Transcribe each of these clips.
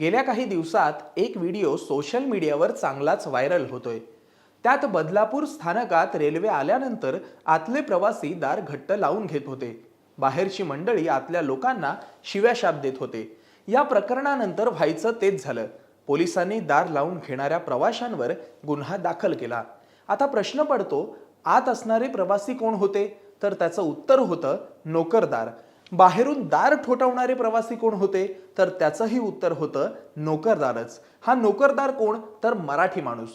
गेल्या काही दिवसात एक व्हिडिओ सोशल मीडियावर चांगलाच व्हायरल होतोय. त्यात बदलापूर स्थानकात रेल्वे आल्यानंतर आतले प्रवासी दार घट्ट लावून घेत होते. बाहेरची मंडळी आतल्या लोकांना शिव्याशाप देत होते. या प्रकरणानंतर व्हायचं तेच झालं. पोलिसांनी दार लावून घेणाऱ्या प्रवाशांवर गुन्हा दाखल केला. आता प्रश्न पडतो आत असणारे प्रवासी कोण होते? तर त्याचं उत्तर होतं नोकरदार बाहेरून दार ठोठावणारे प्रवासी कोण होते? तर त्याचंही उत्तर होतं नोकरदारच. हा नोकरदार कोण? तर मराठी माणूस.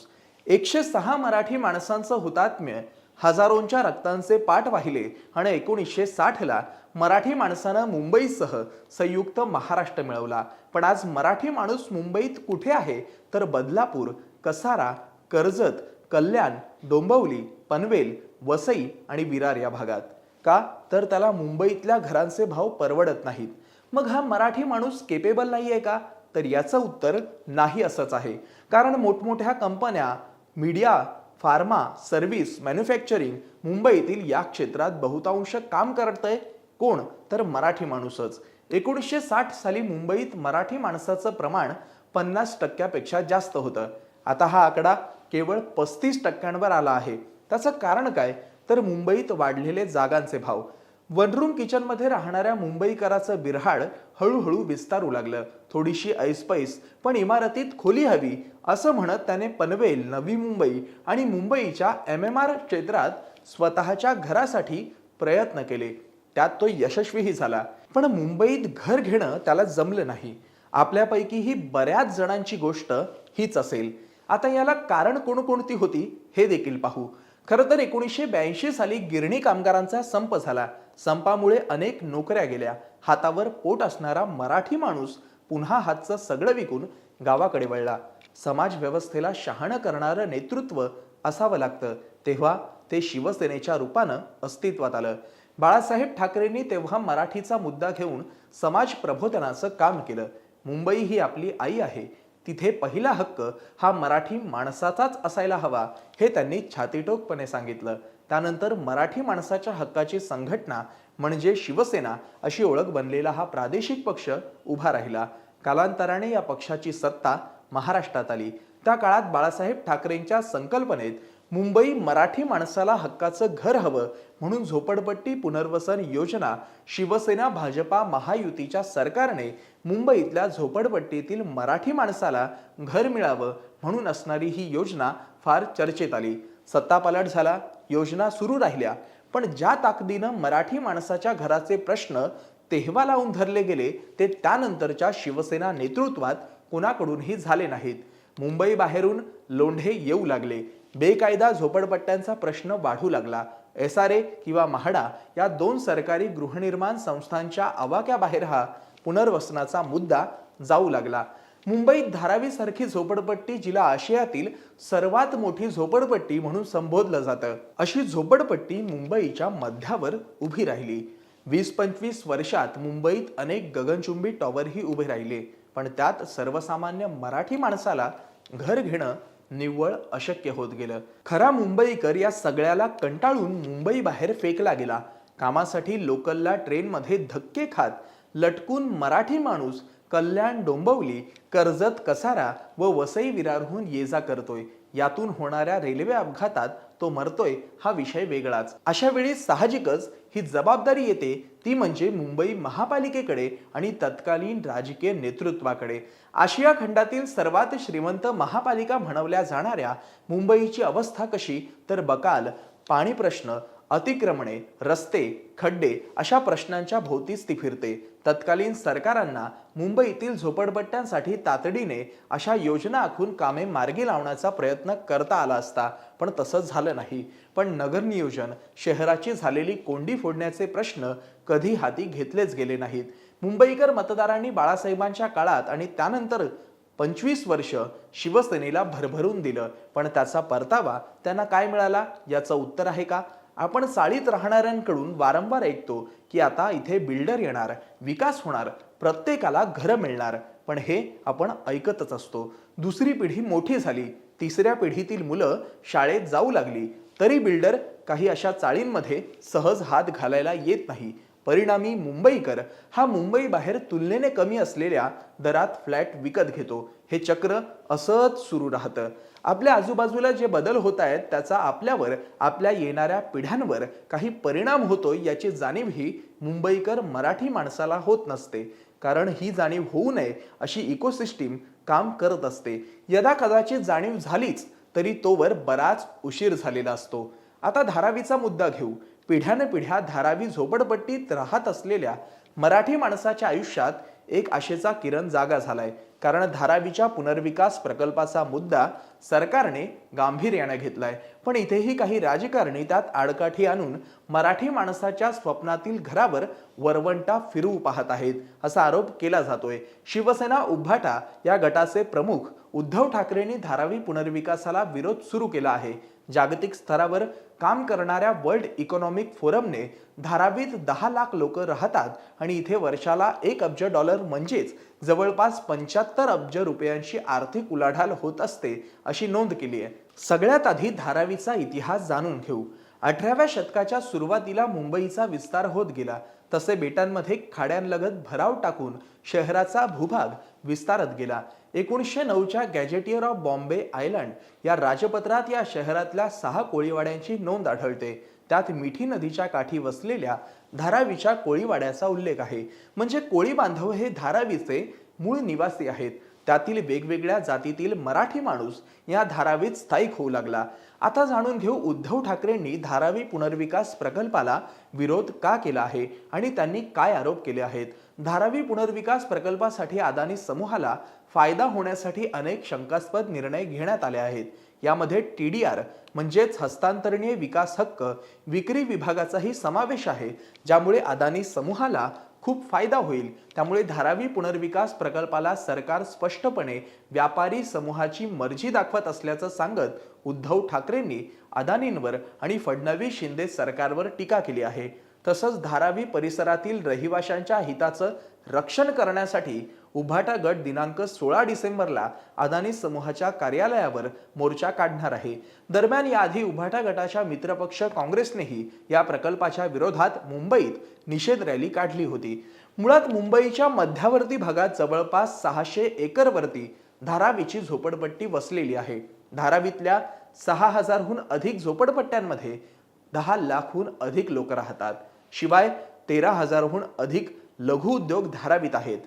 एकशे सहा मराठी माणसांचं हुतात्म्य हजारोंच्या रक्तांचे पाठ वाहिले आणि एकोणीसशे साठला मराठी माणसानं मुंबईसह संयुक्त महाराष्ट्र मिळवला. पण आज मराठी माणूस मुंबईत कुठे आहे? तर बदलापूर कसारा कर्जत कल्याण डोंबवली पनवेल वसई आणि विरार या भागात. का? तर त्याला मुंबईतल्या घरांचे भाव परवडत नाहीत. मग हा मराठी माणूस केपेबल नाही आहे का? तर याचं उत्तर नाही असंच आहे. कारण मोठमोठ्या कंपन्या मीडिया फार्मा सर्व्हिस मॅन्युफॅक्चरिंग मुंबईतील या क्षेत्रात बहुतांश काम करतंय. कोण? तर मराठी माणूसच. एकोणीसशे साठ साली मुंबईत मराठी माणसाचं प्रमाण पन्नास टक्क्यापेक्षा जास्त होतं. आता हा आकडा केवळ पस्तीस टक्क्यांवर आला आहे. त्याचं कारण काय? तर मुंबईत वाढलेले जागांचे भाव. वनरूम किचनमध्ये राहणाऱ्या मुंबईकराचं बिरहाड हळूहळू विस्तारू लागलं. थोडीशी ऐसपैस पण इमारतीत खोली हवी असं म्हणत त्याने पनवेल नवी मुंबई आणि मुंबईच्या एम एम आर क्षेत्रात स्वतःच्या घरासाठी प्रयत्न केले. त्यात तो यशस्वीही झाला. पण मुंबईत घर घेणं त्याला जमलं नाही. आपल्यापैकी ही बऱ्याच जणांची गोष्ट हीच असेल. आता याला कारण कोणकोणती होती हे देखील पाहू. खरं तर एकोणीसशे ब्याऐंशी साली गिरणी कामगारांचा संप झाला. संपामुळे अनेक नोकऱ्या गेल्या. हातावर पोट असणारा मराठी माणूस पुन्हा हातचं सगळं विकून गावाकडे वळला. समाज व्यवस्थेला शहाणं करणारं नेतृत्व असावं लागतं. तेव्हा ते शिवसेनेच्या रूपानं अस्तित्वात आलं. बाळासाहेब ठाकरेंनी तेव्हा मराठीचा मुद्दा घेऊन समाज प्रबोधनाचं काम केलं. मुंबई ही आपली आई आहे. तिथे पहिला हक्क हा मराठी माणसाचाच असायला हवा हे त्यांनी छातीटोकपणे सांगितलं. त्यानंतर मराठी माणसाच्या हक्काची संघटना म्हणजे शिवसेना अशी ओळख बनलेला हा प्रादेशिक पक्ष उभा राहिला. कालांतराने या पक्षाची सत्ता महाराष्ट्रात आली. त्या काळात बाळासाहेब ठाकरेंच्या संकल्पनेत मुंबई मराठी माणसाला हक्काचं घर हवं म्हणून झोपडपट्टी पुनर्वसन योजना शिवसेना भाजपा महायुतीच्या सरकारने मुंबईतल्या झोपडपट्टीतील मराठी माणसाला घर मिळावं म्हणून असणारी ही योजना फार चर्चेत आली. सत्तापालट झाला योजना सुरू राहिल्या. पण ज्या ताकदीनं मराठी माणसाच्या घराचे प्रश्न तेव्हा लावून धरले गेले ते त्यानंतरच्या शिवसेना नेतृत्वात कुणाकडूनही झाले नाहीत. मुंबई बाहेरून लोंढे येऊ लागले. बेकायदा झोपडपट्ट्यांचा प्रश्न वाढू लागला. एस आर ए किंवा म्हाडा या दोन सरकारी गृहनिर्माण संस्थांच्या आवाक्याबाहेर हा पुनर्वसनाचा मुद्दा जाऊ लागला. मुंबईत धारावीसारखी झोपडपट्टी जिला आशियातील सर्वात मोठी झोपडपट्टी म्हणून संबोधलं जातं. अशी झोपडपट्टी मुंबईच्या मध्यावर उभी राहिली. वीस पंचवीस वर्षात मुंबईत अनेक गगनचुंबी टॉवरही उभे राहिले. पण त्यात सर्वसामान्य मराठी माणसाला घर घेणं निव्वळ अशक्य होत गेलं. खरा मुंबईकर या सगळ्याला कंटाळून मुंबई बाहेर फेकला गेला. कामासाठी लोकलला ट्रेनमध्ये धक्के खात लटकून मराठी माणूस कल्याण डोंबवली कर्जत कसारा व वसई विरारहून ये जा करतोय. यातून होणाऱ्या रेल्वे अपघातात तो मरतोय हा विषय वेगळाच. अशा वेळी साहजिकच ही जबाबदारी येते ती म्हणजे मुंबई महापालिकेकडे आणि तत्कालीन राजकीय नेतृत्वाकडे. आशिया खंडातील सर्वात श्रीमंत महापालिका म्हणवल्या जाणाऱ्या मुंबईची अवस्था कशी? तर बकाल पाणी प्रश्न अतिक्रमणे रस्ते खड्डे अशा प्रश्नांच्या भोवतीच ती फिरते. तत्कालीन सरकारांना मुंबईतील झोपडपट्ट्यांसाठी तातडीने अशा योजना आखून कामे मार्गी लावण्याचा प्रयत्न करता आला असता पण तसंच झालं नाही. पण नगर नियोजन शहराची झालेली कोंडी फोडण्याचे प्रश्न कधी हाती घेतलेच गेले नाहीत. मुंबईकर मतदारांनी बाळासाहेबांच्या काळात आणि त्यानंतर पंचवीस वर्ष शिवसेनेला भरभरून दिलं. पण त्याचा परतावा त्यांना काय मिळाला? याचं उत्तर आहे का? आपण चाळीत राहणाऱ्यांकडून वारंवार ऐकतो की आता इथे बिल्डर येणार विकास होणार प्रत्येकाला घरं मिळणार. पण हे आपण ऐकतच असतो. दुसरी पिढी मोठी झाली तिसऱ्या पिढीतील मुलं शाळेत जाऊ लागली. तरी बिल्डर काही अशा चाळींमध्ये सहज हात घालायला येत नाही. परिणामी मुंबईकर हा मुंबई बाहेर तुलनेने कमी असलेल्या दरात फ्लॅट विकत घेतो. हे चक्र असंच सुरू राहतं. आपल्या आजूबाजूला जे बदल होत आहेत त्याचा आपल्यावर आपल्या येणाऱ्या पिढ्यांवर काही परिणाम होतोय याची जाणीवही मुंबईकर मराठी माणसाला होत नसते. कारण ही जाणीव होऊ नये अशी इकोसिस्टीम काम करत असते. यदा कदाचित जाणीव झालीच तरी तोवर बराच उशीर झालेला असतो. आता धारावीचा मुद्दा घेऊ. पिढ्यानपिढ्या धारावी झोपडपट्टीत राहत असलेल्या मराठी माणसाच्या आयुष्यात एक आशेचा किरण जागा झालाय. कारण धारावीच्या पुनर्विकास प्रकल्पाचा मुद्दा सरकारने गांभीर्याने घेतलाय. पण इथेही काही राजकारणी त्यात आडकाठी आणून मराठी माणसाच्या स्वप्नातील घरावर वरवंटा फिरवू पाहत आहेत असा आरोप केला जातोय. शिवसेना उभाटा या गटाचे प्रमुख उद्धव ठाकरेंनी धारावी पुनर्विकासाला विरोध सुरू केला आहे. जागतिक स्तरावर काम करणाऱ्या वर्ल्ड इकॉनॉमिक फोरमने धारावीत दहा लाख लोक राहतात आणि इथे वर्षाला एक अब्ज डॉलर म्हणजेच जवळपास पंच्याहत्तर अब्ज रुपयांची आर्थिक उलाढाल होत असते अशी नोंद केली आहे. सगळ्यात आधी धारावीचा इतिहास जाणून घेऊ. अठराव्या शतकाच्या सुरुवातीला मुंबईचा विस्तार होत गेला. तसे बेटांमध्ये खाड्यांलगत भराव टाकून शहराचा भूभाग विस्तारत गेला. एकोणीसशे नऊच्या गॅजेटियर ऑफ बॉम्बे आयलंड या राजपत्रात या शहरातल्या सहा कोळीवाड्यांची नोंद आढळते. त्यात मिठी नदीच्या काठी वसलेल्या धारावीच्या कोळीवाड्याचा उल्लेख आहे. म्हणजे कोळी बांधव हे धारावीचे मूळ निवासी आहेत. त्यातील वेगवेगळ्या जातीतील मराठी माणूस या धारावीत स्थायिक होऊ लागला. आता जाणून घेऊ उद्धव ठाकरेंनी धारावी पुनर्विकास प्रकल्पाला विरोध का केला आहे आणि त्यांनी काय आरोप केले आहेत? धारावी पुनर्विकास प्रकल्पासाठी अदानी समूहाला फायदा होण्यासाठी अनेक शंकास्पद निर्णय घेण्यात आले आहेत. यामध्ये टी डी आर म्हणजेच हस्तांतरणीय विकास हक्क विक्री विभागाचाही समावेश आहे ज्यामुळे अदानी समूहाला खूप फायदा होईल. त्यामुळे धारावी पुनर्विकास प्रकल्पाला सरकार स्पष्टपणे व्यापारी समूहाची मर्जी दाखवत असल्याचं सांगत उद्धव ठाकरेंनी अदानींवर आणि फडणवीस शिंदे सरकारवर टीका केली आहे. तसंच धारावी परिसरातील रहिवाशांच्या हिताचं रक्षण करण्यासाठी उभाटा गट दिनांक सोळा डिसेंबरला अदानी समूहाच्या कार्यालयावर मोर्चा काढणार आहे. दरम्यान याआधी उभाटा गटाच्या मित्रपक्ष काँग्रेसनेही या प्रकल्पाच्या विरोधात मुंबईत निषेध रॅली काढली होती. मुळात मुंबईच्या मध्यावर्ती भागात जवळपास सहाशे एकरवरती धारावीची झोपडपट्टी वसलेली आहे. धारावीतल्या सहा हजारहून अधिक झोपडपट्ट्यांमध्ये दहा लाखहून अधिक लोक राहतात. शिवाय तेरा हजारहून अधिक लघु उद्योग धारावीत आहेत.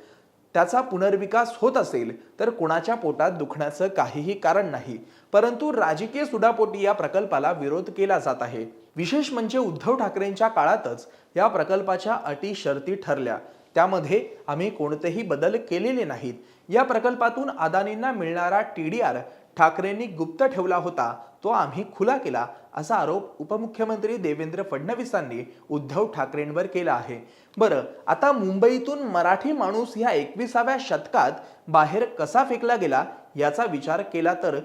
त्याचा पुनर्विकास होत असेल तर कुणाच्या पोटात दुखण्याचं काहीही कारण नाही. परंतु राजकीय सुडापोटी या प्रकल्पाला विरोध केला जात आहे. विशेष म्हणजे उद्धव ठाकरेंच्या काळातच या प्रकल्पाच्या अटी शर्ती ठरल्या. त्यामध्ये आम्ही कोणतेही बदल केलेले नाहीत. या प्रकल्पातून अदानींना मिळणारा टी डी आर ठाकरेंनी गुप्त ठेवला होता तो आम्ही खुला केला असा आरोप उपमुख्यमंत्री देवेंद्र फडणवीसांनी उद्धव ठाकरेंवर केला आहे. बरं आता मुंबईतून मराठी माणूस ह्या एकविसाव्या शतकात बाहेर कसा फेकला गेला याचा विचार केला तर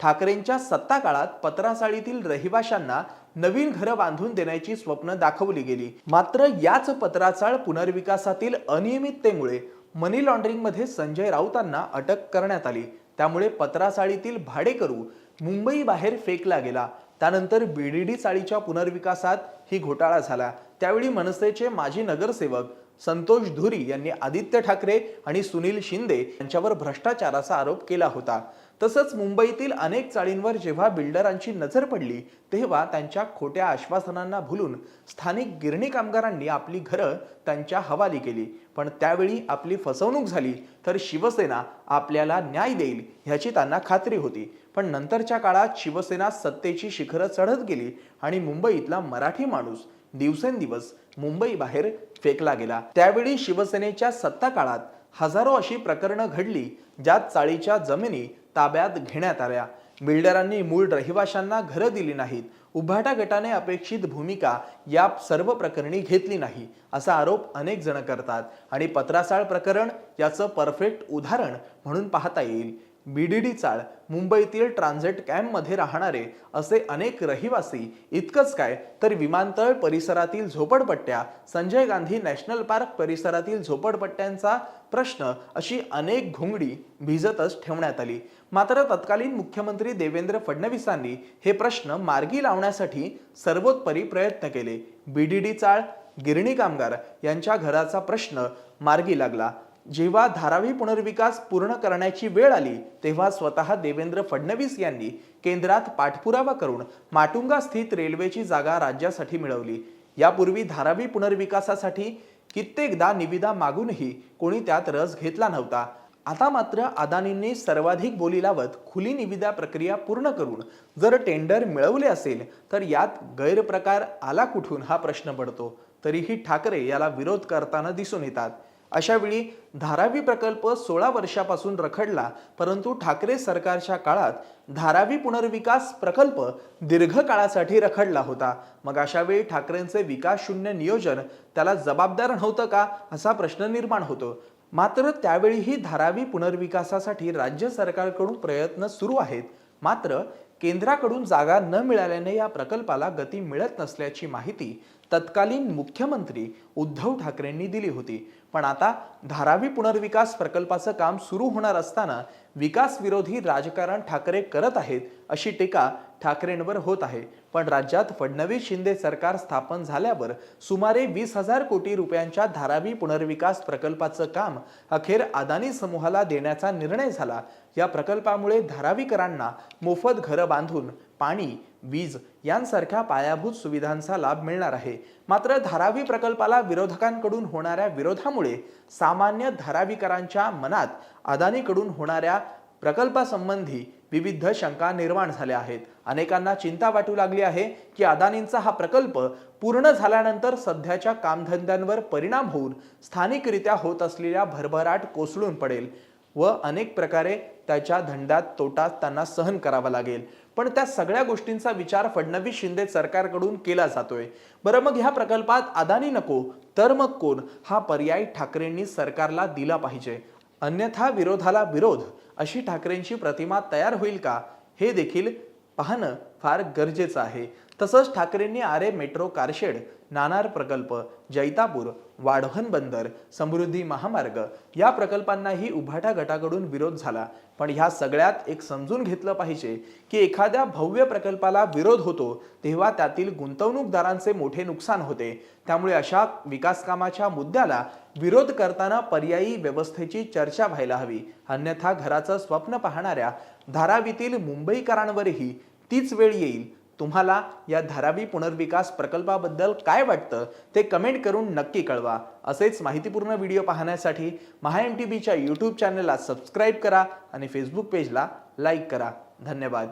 ठाकरेंच्या सत्ता काळात पत्रासाळीतील रहिवाशांना नवीन घरं बांधून देण्याची स्वप्न दाखवली गेली. मात्र याच पत्राचाळ पुनर्विकासातील अनियमिततेमुळे मनी लॉन्ड्रिंगमध्ये संजय राऊतांना अटक करण्यात आली. त्यामुळे पत्रासाळीतील भाडेकरू मुंबई बाहेर फेकला गेला. त्यानंतर बीडीडी चाळीच्या पुनर्विकासात ही घोटाळा झाला. त्यावेळी मनसेचे माजी नगरसेवक संतोष धुरी यांनी आदित्य ठाकरे आणि सुनील शिंदे यांच्यावर भ्रष्टाचाराचा आरोप केला होता. तसंच मुंबईतील अनेक चाळींवर जेव्हा बिल्डरांची नजर पडली तेव्हा त्यांच्या खोट्या आश्वासनांना भुलून स्थानिक गिरणी कामगारांनी आपली घरं त्यांच्या हवाली केली. पण त्यावेळी आपली फसवणूक झाली तर शिवसेना आपल्याला न्याय देईल ह्याची त्यांना खात्री होती. पण नंतरच्या काळात शिवसेना सत्तेची शिखरं चढत गेली आणि मुंबईतला मराठी माणूस दिवसेंदिवस मुंबई बाहेर फेकला गेला. त्यावेळी शिवसेनेच्या सत्ता काळात हजारो अशी प्रकरणं घडली ज्यात चाळीच्या जमिनी ताब्यात घेण्यात आल्या. बिल्डरांनी मूळ रहिवाशांना घरं दिली नाहीत. उभाटा गटाने अपेक्षित भूमिका या सर्व प्रकरणी घेतली नाही असा आरोप अनेक जण करतात. आणि पत्रासाळ प्रकरण याचं परफेक्ट उदाहरण म्हणून पाहता येईल. बीडीडी चाळ मुंबईतील ट्रान्झिट कॅम्पमध्ये राहणारे असे अनेक रहिवासी इतकंच काय तर विमानतळ परिसरातील झोपडपट्ट्या संजय गांधी नॅशनल पार्क परिसरातील झोपडपट्ट्यांचा प्रश्न अशी अनेक घोंगडी भिजतच ठेवण्यात आली. मात्र तत्कालीन मुख्यमंत्री देवेंद्र फडणवीसांनी हे प्रश्न मार्गी लावण्यासाठी सर्वोत्परी प्रयत्न केले. बीडीडी चाळ गिरणी कामगार यांच्या घराचा प्रश्न मार्गी लागला. जेव्हा धारावी पुनर्विकास पूर्ण करण्याची वेळ आली तेव्हा स्वतः देवेंद्र फडणवीस यांनी केंद्रात पाठपुरावा करून माटुंगा स्थित रेल्वेची जागा राज्यासाठी मिळवली. यापूर्वी धारावी पुनर्विकासासाठी कित्येकदा निविदा मागूनही कोणी त्यात रस घेतला नव्हता. आता मात्र अदानींनी सर्वाधिक बोली लावत खुली निविदा प्रक्रिया पूर्ण करून जर टेंडर मिळवले असेल तर यात गैरप्रकार आला कुठून हा प्रश्न पडतो. तरीही ठाकरे याला विरोध करताना दिसून येतात. अशावेळी धारावी प्रकल्प सोळा वर्षापासून रखडला परंतु ठाकरे सरकारच्या काळात धारावी पुनर्विकास प्रकल्प दीर्घकाळासाठी रखडला होता. मग अशावेळी ठाकरेंचे विकास शून्य नियोजन त्याला जबाबदार नव्हतं का असा प्रश्न निर्माण होतो. मात्र त्यावेळीही धारावी पुनर्विकासासाठी राज्य सरकारकडून प्रयत्न सुरू आहेत. मात्र केंद्राकडून जागा न मिळाल्याने या प्रकल्पाला गती मिळत नसल्याची माहिती तत्कालीन मुख्यमंत्री उद्धव ठाकरेंनी दिली होती. पण आता धारावी पुनर्विकास प्रकल्पाचं काम सुरू होणार असताना विकास विरोधी राजकारण ठाकरे करत आहेत अशी टीका ठाकरेंवर होत आहे. पण राज्यात फडणवीस शिंदे सरकार स्थापन झाल्यावर सुमारे वीस हजार कोटी रुपयांच्या धारावी पुनर्विकास प्रकल्पाचं काम अखेर अदानी समूहाला देण्याचा निर्णय झाला. या प्रकल्पामुळे धारावीकरांना मोफत घरं बांधून पाणी वीज यांसारख्या पायाभूत सुविधांचा लाभ मिळणार आहे. मात्र धारावी प्रकल्पाला विरोधकांकडून होणाऱ्या विरोधामुळे सामान्य धारावीकरांच्या मनात अदानीकडून होणाऱ्या प्रकल्पासंबंधी विविध शंका निर्माण झाल्या आहेत. अनेकांना चिंता वाटू लागली आहे की अदानींचा हा प्रकल्प पूर्ण झाल्यानंतर सध्याच्या कामधंद्यांवर परिणाम होऊन स्थानिकरित्या होत असलेल्या भरभराट कोसळून पडेल व अनेक प्रकारे त्याच्या धंद्यात तोटा त्यांना सहन करावा लागेल. पण त्या सगळ्या गोष्टींचा विचार फडणवीस शिंदे सरकारकडून केला जातोय. बरं मग ह्या प्रकल्पात अदानी नको तर मग कोण? हा पर्याय ठाकरेंनी सरकारला दिला पाहिजे. अन्यथा विरोधाला विरोध अशी ठाकरेंची प्रतिमा तयार होईल का हे देखील पाहणं फार गरजेचं आहे. तसंच ठाकरेंनी आरे मेट्रो कारशेड नाणार प्रकल्प जैतापूर वाढवण बंदर समृद्धी महामार्ग या प्रकल्पांनाही उभाटा गटाकडून विरोध झाला. पण ह्या सगळ्यात एक समजून घेतलं पाहिजे की एखाद्या भव्य प्रकल्पाला विरोध होतो तेव्हा त्यातील गुंतवणूकदारांचे मोठे नुकसान होते. त्यामुळे अशा विकासकामाच्या मुद्द्याला विरोध करताना पर्यायी व्यवस्थेची चर्चा व्हायला हवी. अन्यथा घराचं स्वप्न पाहणाऱ्या धारावीतील मुंबईकरांवरही तीच वेळ येईल. तुम्हाला या धारावी पुनर्विकास प्रकल्पाबद्दल काय वाटतं ते कमेंट करून नक्की कळवा. असेच माहितीपूर्ण व्हिडिओ पाहण्यासाठी महा एम टी बीच्या यूट्यूब चॅनलला सबस्क्राईब करा आणि फेसबुक पेजला लाईक करा. धन्यवाद.